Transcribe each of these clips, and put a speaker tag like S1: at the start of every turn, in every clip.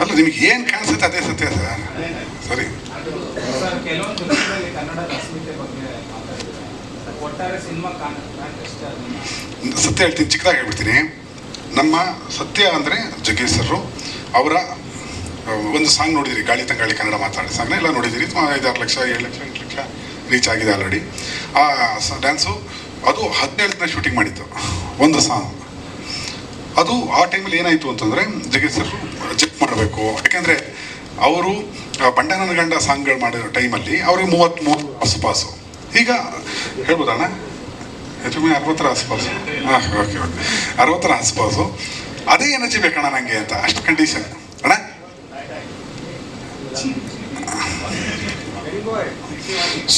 S1: ಅಲ್ಲ, ನಿಮಗೆ ಏನು ಕಾಣಿಸುತ್ತೆ ಅದೇ ಸತ್ಯ ಸರ್. ಸರಿ. ಸತ್ಯ ಹೇಳ್ತೀನಿ, ಚಿಕ್ಕದಾಗಿ ಹೇಳ್ಬಿಡ್ತೀನಿ. ನಮ್ಮ ಸತ್ಯ ಅಂದರೆ ಜಗ್ಗೇಶ್ವರು ಅವರ ಒಂದು ಸಾಂಗ್ ನೋಡಿದಿರಿ, ಗಾಳಿ ತಂಗಾಳಿ ಕನ್ನಡ ಮಾತಾಡಿ ಸಾಂಗ್ನ ಎಲ್ಲ ನೋಡಿದಿರಿ. ಐದಾರು ಲಕ್ಷ, ಏಳು ಲಕ್ಷ, ಎಂಟು ಲಕ್ಷ. ರೀಚ್ ಆಗಿದೆ ಆಲ್ರೆಡಿ ಆ ಡ್ಯಾನ್ಸು ಅದು ಹದಿನೇಳನೇ ದಿನ ಶೂಟಿಂಗ್ ಮಾಡಿತ್ತು, ಒಂದು ಸಾಂಗ್ ಅದು ಆ ಟೈಮಲ್ಲಿ ಏನಾಯಿತು ಅಂತಂದರೆ ಜಗೇಶ್ ಸರ್ ಚೆಕ್ ಮಾಡಬೇಕು. ಯಾಕೆಂದರೆ ಅವರು ಬಂಡನನ ಗಂಡ ಸಾಂಗ್ಗಳು ಮಾಡಿರೋ ಟೈಮಲ್ಲಿ ಅವ್ರಿಗೆ ಮೂವತ್ತು ಮೂರು ಆಸುಪಾಸು ಈಗ ಹೇಳ್ಬೋದಣ್ಣ? ಹೆಚ್ಚು ಕಮ್ಮಿ ಅರವತ್ತರ ಆಸುಪಾಸು ಹಾಂ ಓಕೆ ಓಕೆ ಅರವತ್ತರ ಆಸುಪಾಸು ಅದೇ ಎನರ್ಜಿ ಬೇಕಣ್ಣ ನನಗೆ ಅಂತ, ಅಷ್ಟು ಕಂಡೀಷನ್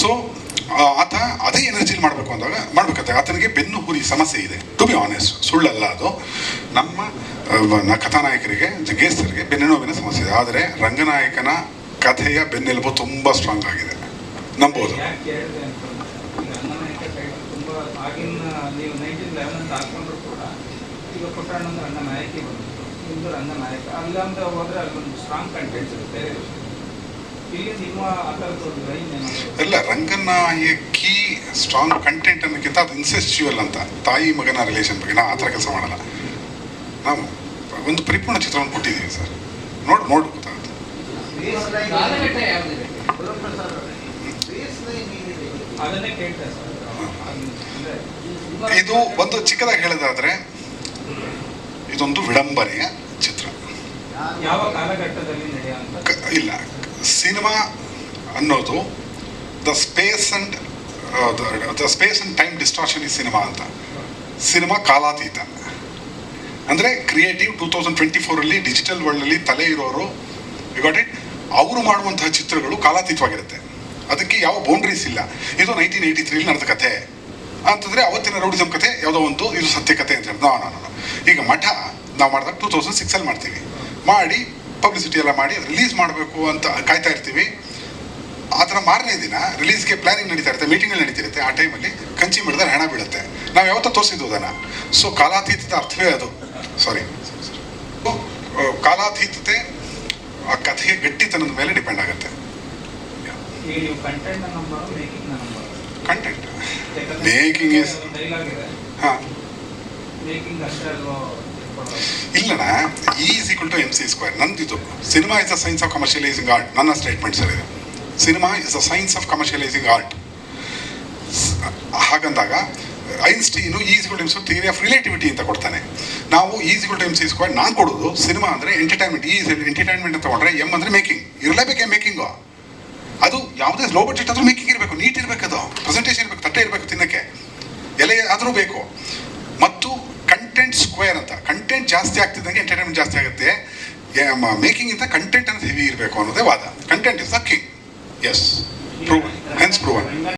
S1: ಸೊ ಆತ ಅದೇ ಎನರ್ಜಿಲಿ ಮಾಡಬೇಕು ಅಂದಾಗ ಮಾಡ್ಬೇಕಂತೆ ಆತನಿಗೆ ಬೆನ್ನು ಹುರಿ ಸಮಸ್ಯೆ ಇದೆ. ಟು ಬಿ ಆನೆಸ್ಟ್ ಸುಳ್ಳಲ್ಲ ಅದು. ನಮ್ಮ ಕಥಾನಾಯಕರಿಗೆ ಬೆನ್ನು ನೋವಿನ ಸಮಸ್ಯೆ ಇದೆ. ಆದರೆ ರಂಗನಾಯಕನ ಕಥೆಯ ಬೆನ್ನೆಲುಬು ತುಂಬ ಸ್ಟ್ರಾಂಗ್ ಆಗಿದೆ. ನಂಬೋದು.
S2: ಯಾಕೆ ಕೇಳಿದೆ ಅಂತಂದ್ರೆ ಈಗ ರಂಗನಾಯಕ ಆಗಿನ ನೀವು ನೈನ್ಟೀನ್ ಲೆವೆನ್ ಅಂತ ಹಾಕೊಂಡ್ರು ಕೂಡ ಈಗ ಪುಟ್ಟಣ್ಣ ಅಂದ್ರೆ ರಂಗನಾಯಕಿ ಬಂದಿತ್ತು ಇಂದು ರಂಗನಾಯಕ. ಅಲ್ಲಂತ ಹೋದ್ರೆ ಅಲ್ಲೊಂದು ಸ್ಟ್ರಾಂಗ್ ಕಂಟೆಂಟ್ಸ್ ವಿಷಯ. ಇಲ್ಲಿ ನಿಮ್ಮ
S1: ಈ ರಂಗನಾಯಕಿ ಸ್ಟ್ರಾಂಗ್ ಕಂಟೆಂಟ್ ಅನ್ನೋಕ್ಕಿಂತ ಅದು ಇನ್ಸೆಸ್ಚುವಲ್ ಅಂತ. ತಾಯಿ ಮಗನ ರಿಲೇಷನ್ ಬಗ್ಗೆ. ನಾವು ಆ ಥರ ಕೆಲಸ ಮಾಡಲ್ಲ. ನಾವು ಒಂದು ಪರಿಪೂರ್ಣ ಚಿತ್ರವನ್ನು ಕೊಟ್ಟಿದ್ದೀವಿ ಸರ್. ನೋಡಿ ನೋಡಿ ಗೊತ್ತಾಗುತ್ತೆ ಇದು ಒಂದು ಚಿಕ್ಕದಾಗಿ ಹೇಳೋದಾದ್ರೆ ಇದೊಂದು ವಿಡಂಬನೆಯ ಚಿತ್ರ. ಕ- ಇಲ್ಲ. ಸಿನಿಮಾ ಅನ್ನೋದು the space and the space and time distraction ಈ ಸಿನಿಮಾ ಅಂತ. ಸಿನಿಮಾ ಕಾಲಾತೀತ. ಅಂದರೆ ಕ್ರಿಯೇಟಿವ್ ಟೂ ತೌಸಂಡ್ ಟ್ವೆಂಟಿ ಫೋರಲ್ಲಿ ಡಿಜಿಟಲ್ ವರ್ಲ್ಡಲ್ಲಿ ತಲೆ ಇರೋರು ಗಾಟ್ ಇಟ್ ಅವರು ಮಾಡುವಂತಹ ಚಿತ್ರಗಳು ಕಾಲಾತೀತವಾಗಿರುತ್ತೆ. ಅದಕ್ಕೆ ಯಾವ ಬೌಂಡ್ರೀಸ್ ಇಲ್ಲ. ಇದು ನೈನ್ಟೀನ್ ಏಯ್ಟಿ ತ್ರೀಲಿ ನಡೆದ ಕಥೆ. ಅಂತಂದರೆ ಅವತ್ತಿನ ರೌಡಿಸಮ್ ಕಥೆ ಯಾವುದೋ ಒಂದು, ಇದು ಸತ್ಯ ಕಥೆ ಅಂತ ಹೇಳಿದ್ರು ನಾವು ನಾನು. ಈಗ ಮಠ ನಾವು ಮಾಡಿದಾಗ ಟೂ ತೌಸಂಡ್ ಸಿಕ್ಸಲ್ಲಿ ಮಾಡ್ತೀವಿ. ಮಾಡಿ ಪಬ್ಲಿಸಿಟಿ ಎಲ್ಲ ಮಾಡಿ ರಿಲೀಸ್ ಮಾಡಬೇಕು ಅಂತ ಕಾಯ್ತಾ ಇರ್ತೀವಿ. ಆ ಥರ ಮಾರನೇ ದಿನ ರಿಲೀಸ್ಗೆ ಪ್ಲಾನಿಂಗ್ ನಡೀತಾ ಇರುತ್ತೆ ಮೀಟಿಂಗ್ ನಡೀತಿರುತ್ತೆ ಆ ಟೈಮಲ್ಲಿ ಕಂಚಿ ಮಾಡಿದ್ರೆ ಹಣ ಬೀಳುತ್ತೆ. ನಾವು ಯಾವತ್ತೂ ತೋರಿಸಿದ್ದು ಅದನ್ನು. ಸೊ ಕಾಲಾತೀತದ ಅರ್ಥವೇ ಅದು. ಸಾರಿ ಕಾಲಾತೀತತೆ ಆ ಕಥೆಯ ಗಟ್ಟಿತನದ ಮೇಲೆ ಡಿಪೆಂಡ್ ಆಗುತ್ತೆ.
S2: ಕಂಟೆಂಟ್ ಮೇಕಿಂಗ್ ಇದೆ.
S1: ಹಾಂ
S2: ಮೇಕಿಂಗ್ ಅಷ್ಟೇ ಅಲ್ವಾ ಇಟ್ಕೊಳ್ಳೋದು.
S1: ಇಲ್ಲಣ್ಣ is equal to M C square ನಂದಿದು cinema is a science of commercialising art ನನ್ನ ಸ್ಟೇಟ್ಮೆಂಟ್ ಸರ್ ಇದು. Cinema is a science of commercialising art ಹಾಗಂದಾಗ Einstein ಈಸ್ಗಳು ಎಂ ಥಿಯರಿ ಆಫ್ ರಿಲೇಟಿವಿಟಿ ಅಂತ ಕೊಡ್ತಾನೆ. ನಾವು ಈಸ್ಗಳು ಎಂ ಸಿ ನಾನು ಕೊಡೋದು ಸಿನಿಮಾ ಅಂದರೆ ಎಂಟರ್ಟೈನ್ಮೆಂಟ್ ಈಸ್ ಎಂಟರ್ಟೈನ್ಮೆಂಟ್ ಅಂತ ತಗೊಂಡ್ರೆ ಎಂ ಅಂದರೆ ಮೇಕಿಂಗ್ ಇರಲೇಬೇಕೆ ಮೇಕಿಂಗು ಅದು ಯಾವುದೇ ಲೋ ಬಜೆಟ್ ಆದರೂ ಮೇಕಿಂಗ್ ಇರಬೇಕು. ನೀಟ್ ಇರಬೇಕು ಅದು. ಪ್ರೆಸೆಂಟೇಷನ್ ಇರಬೇಕು. ತಟ್ಟೆ ಇರಬೇಕು ತಿನ್ನಕ್ಕೆ. ಎಲೆ ಆದರೂ ಬೇಕು. ಕಂಟೆಂಟ್ ಸ್ಕ್ವೇರ್ ಅಂತ. ಕಂಟೆಂಟ್ ಜಾಸ್ತಿ ಆಗ್ತಿದ್ದಂಗೆ ಎಂಟರ್ಟೈನ್ಮೆಂಟ್ ಜಾಸ್ತಿ ಆಗುತ್ತೆ. ಮೇಕಿಂಗ್ ಇಂದ ಕಂಟೆಂಟ್ ಅಂತ ಹೆವಿ ಇರಬೇಕು ಅನ್ನೋದೇ ವಾದ. Content is the king is proven hence proven